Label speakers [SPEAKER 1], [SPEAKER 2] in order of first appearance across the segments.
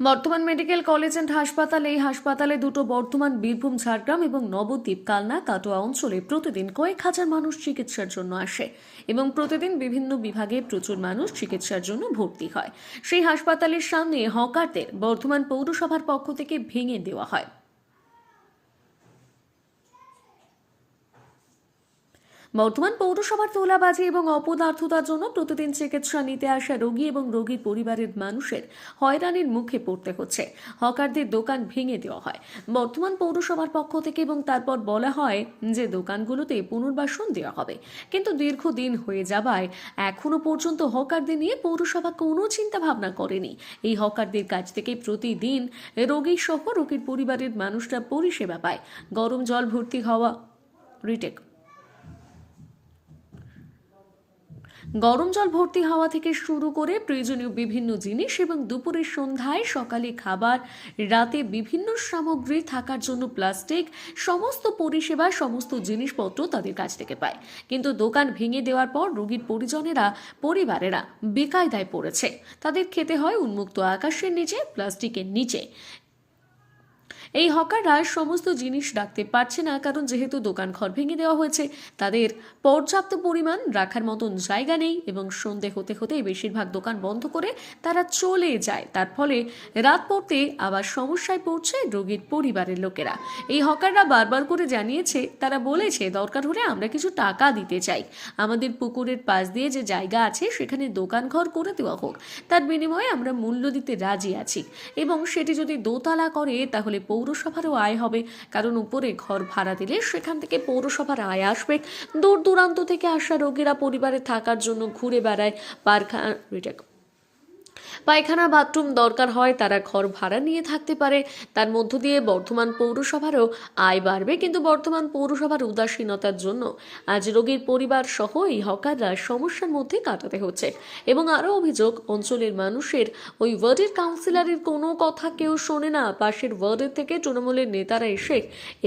[SPEAKER 1] বর্তমান medical college and হাসপাতাল, এই হাসপাতালে দুটো বর্তমান বীরভূম, ঝাড়গ্রাম এবং নবদ্বীপ, কালনা, কাটোয়া অঞ্চলে প্রতিদিন কয়েক হাজার মানুষ চিকিৎসার জন্য আসে এবং প্রতিদিন বিভিন্ন বিভাগে প্রচুর মানুষ চিকিৎসার জন্য ভর্তি হয়। সেই হাসপাতালের সামনে হকারদের বর্ধমান পৌরসভার পক্ষ থেকে ভেঙে দেওয়া হয়। বর্তমান পৌরসভার তোলাবাজি এবং অপদার্থতার জন্য প্রতিদিন চিকিৎসা নিতে আসা রোগী এবং রোগীর পরিবারের মানুষের হয়রানির মুখে পড়তে হচ্ছে। হকারদের দোকান ভেঙে দেওয়া হয়। বর্তমান পৌরসভার পক্ষ থেকে এবং তারপর বলা হয় যে দোকানগুলোতে পুনর্বাসন দেওয়া হবে। কিন্তু দীর্ঘদিন হয়ে যাওয়ায় এখনও পর্যন্ত হকারদের নিয়ে পৌরসভা কোনো চিন্তা ভাবনা করেনি। এই হকারদের কাছ থেকে প্রতিদিন রোগী সহ রোগীর পরিবারের মানুষরা পরিষেবা পায়। গরম জল ভর্তি হওয়া, রিটেক গরম জল ভর্তি হওয়া থেকে শুরু করে প্রয়োজনীয় বিভিন্ন জিনিস এবং দুপুরের সন্ধ্যায় সকালে খাবার, রাতে বিভিন্ন সামগ্রী থাকার জন্য প্লাস্টিক, সমস্ত পরিষেবা, সমস্ত জিনিসপত্র তাদের কাছ থেকে পায়। কিন্তু দোকান ভেঙে দেওয়ার পর রোগীর পরিজনেরা, পরিবারেরা বেকায়দায় পড়েছে। তাদের খেতে হয় উন্মুক্ত আকাশের নিচে, প্লাস্টিকের নিচে। এই হকাররা সমস্ত জিনিস রাখতে পারছে না, কারণ যেহেতু দোকান ঘর ভেঙে দেওয়া হয়েছে, তাদের পর্যাপ্ত পরিমাণ রাখার মতন জায়গা নেই এবং সন্ধে হতে হতে বেশিরভাগ দোকান বন্ধ করে তারা চলে যায়। তার ফলে রাত পড়তে আবার সমস্যায় পড়ছে রোগীর পরিবারের লোকেরা। এই হকাররা বারবার করে জানিয়েছে, তারা বলেছে, দরকার হলে আমরা কিছু টাকা দিতে চাই। আমাদের পুকুরের পাশ দিয়ে যে জায়গা আছে, সেখানে দোকান ঘর করে দেওয়া হোক। তার বিনিময়ে আমরা মূল্য দিতে রাজি আছি। এবং সেটি যদি দোতলা করে, তাহলে পৌরসভারও আয় হবে। কারণ উপরে ঘর ভাড়া দিলে সেখান থেকে পৌরসভার আয় আসবে। দূর দূরান্ত থেকে আসা রোগীরা পরিবারে থাকার জন্য ঘুরে বেড়ায়। পারখানা রিটেক পায়খানা, বাথরুম দরকার হয়, তারা ঘর ভাড়া নিয়ে থাকতে পারে। তার মধ্য দিয়ে বর্ধমান পৌরসভারও আয় বাড়বে, কিন্তু বর্তমান পৌরসভার উদাসীনতার জন্য আজ রোগীর পরিবার সহ এই হকাররা সমস্যার মধ্যে কাটাতে হচ্ছে। এবং আরও অভিযোগ, অঞ্চলের মানুষের ওই ওয়ার্ডের কাউন্সিলরের কোনো কথা কেউ শোনে না। পাশের ওয়ার্ডের থেকে তৃণমূলের নেতারা এসে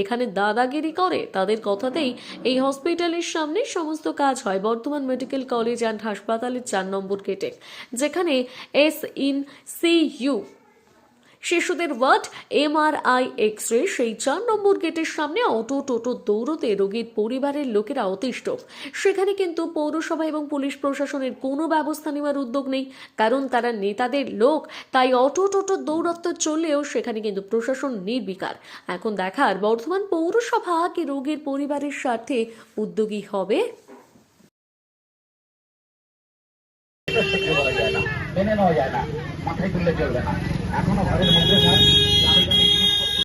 [SPEAKER 1] এখানে দাদাগিরি করে। তাদের কথাতেই এই হসপিটালের সামনে সমস্ত কাজ হয়। বর্তমান মেডিকেল কলেজ অ্যান্ড হাসপাতালের চার নম্বর গেটে, যেখানে এস ইন সি ইউ শিশুদের ওয়ার্ড এমআরআই এক্স রে সেই চার নম্বর গেটের সামনে অটো, টোটো দৌড়তে রোগীর পরিবারের লোকেরা অতিষ্ঠ। সেখানে কিন্তু পৌরসভা এবং পুলিশ প্রশাসনের কোনো ব্যবস্থা নেওয়ার উদ্যোগ নেই, কারণ তারা নেতাদের লোক, তাই অটো, টোটো দৌড়ত্ব চললেও সেখানে কিন্তু প্রশাসন নির্বিকার। এখন দেখার বর্ধমান পৌরসভা কি রোগীর পরিবারের স্বার্থে উদ্যোগী হবে?
[SPEAKER 2] মেনে নেওয়া যায় না মাথায় তুললে চলবে না। এখনও ঘরের মধ্যে